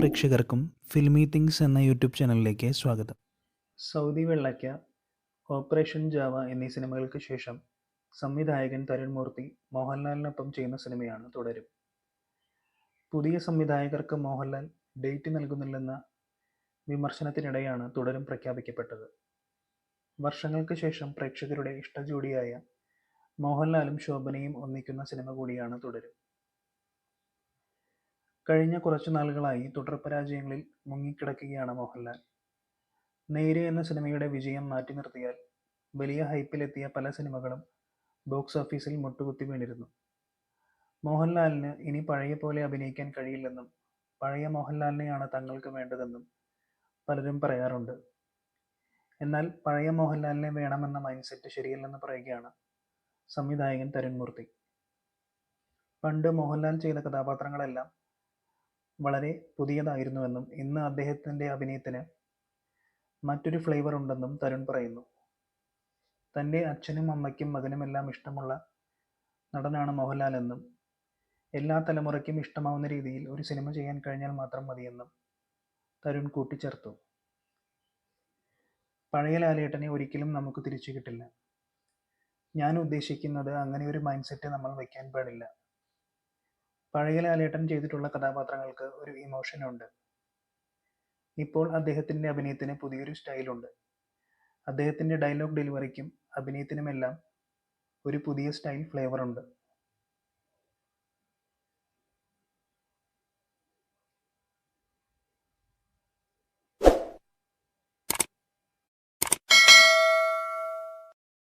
പ്രേക്ഷകർക്കും filmy things എന്ന YouTube ചാനലിലേക്ക് സ്വാഗതം. സൗദി വെള്ളയ്ക്ക ഓപ്പറേഷൻ ജാവ എന്നീ സിനിമകൾക്ക് ശേഷം സംവിധായകൻ തരുൺ മൂർത്തി മോഹൻലാലിനൊപ്പം ചെയ്യുന്ന സിനിമയാണ് തുടരും. പുതിയ സംവിധായകർക്ക് മോഹൻലാൽ ഡേറ്റ് നൽകുന്നില്ലെന്ന വിമർശനത്തിനിടെയാണ് തുടരും പ്രഖ്യാപിക്കപ്പെട്ടത്. വർഷങ്ങൾക്ക് ശേഷം പ്രേക്ഷകരുടെ ഇഷ്ടജോഡിയായ മോഹൻലാലും ശോഭനയും ഒന്നിക്കുന്ന സിനിമ കൂടിയാണ് തുടരും. കഴിഞ്ഞ കുറച്ചു നാളുകളായി തുടർ പരാജയങ്ങളിൽ മുങ്ങിക്കിടക്കുകയാണ് മോഹൻലാൽ. നേര് എന്ന സിനിമയുടെ വിജയം മാറ്റി നിർത്തിയാൽ വലിയ ഹൈപ്പിലെത്തിയ പല സിനിമകളും ബോക്സ് ഓഫീസിൽ മുട്ടുകുത്തി വീണിരുന്നു. മോഹൻലാലിന് ഇനി പഴയ പോലെ അഭിനയിക്കാൻ കഴിയില്ലെന്നും പഴയ മോഹൻലാലിനെയാണ് തങ്ങൾക്ക് വേണ്ടതെന്നും പലരും പറയാറുണ്ട്. എന്നാൽ പഴയ മോഹൻലാലിനെ വേണമെന്ന മൈൻഡ് സെറ്റ് ശരിയല്ലെന്ന് പറയുകയാണ് സംവിധായകൻ തരുൺ മൂർത്തി. പണ്ട് മോഹൻലാൽ ചെയ്ത കഥാപാത്രങ്ങളെല്ലാം വളരെ പുതിയതായിരുന്നുവെന്നും ഇന്ന് അദ്ദേഹത്തിന്റെ അഭിനയത്തിന് മറ്റൊരു ഫ്ലേവർ ഉണ്ടെന്നും തരുൺ പറയുന്നു. തന്റെ അച്ഛനും അമ്മയ്ക്കും മകനുമെല്ലാം ഇഷ്ടമുള്ള നടനാണ് മോഹൻലാൽ എന്നും എല്ലാ തലമുറയ്ക്കും ഇഷ്ടമാവുന്ന രീതിയിൽ ഒരു സിനിമ ചെയ്യാൻ കഴിഞ്ഞാൽ മാത്രം മതിയെന്നും തരുൺ കൂട്ടിച്ചേർത്തു. പഴയ ലാലേട്ടനെ ഒരിക്കലും നമുക്ക് തിരിച്ചു കിട്ടില്ല. ഞാൻ ഉദ്ദേശിക്കുന്നത് അങ്ങനെ ഒരു മൈൻഡ് സെറ്റ് നമ്മൾ വയ്ക്കാൻ പാടില്ല. പഴയ ലാലേട്ടൻ ചെയ്തിട്ടുള്ള കഥാപാത്രങ്ങൾക്ക് ഒരു ഇമോഷൻ ഉണ്ട്. ഇപ്പോൾ അദ്ദേഹത്തിന്റെ അഭിനയത്തിന് പുതിയൊരു സ്റ്റൈലുണ്ട് അദ്ദേഹത്തിന്റെ ഡയലോഗ് ഡെലിവറിക്കും അഭിനയത്തിനുമെല്ലാം ഒരു പുതിയ സ്റ്റൈൽ ഫ്ലേവർ ഉണ്ട്.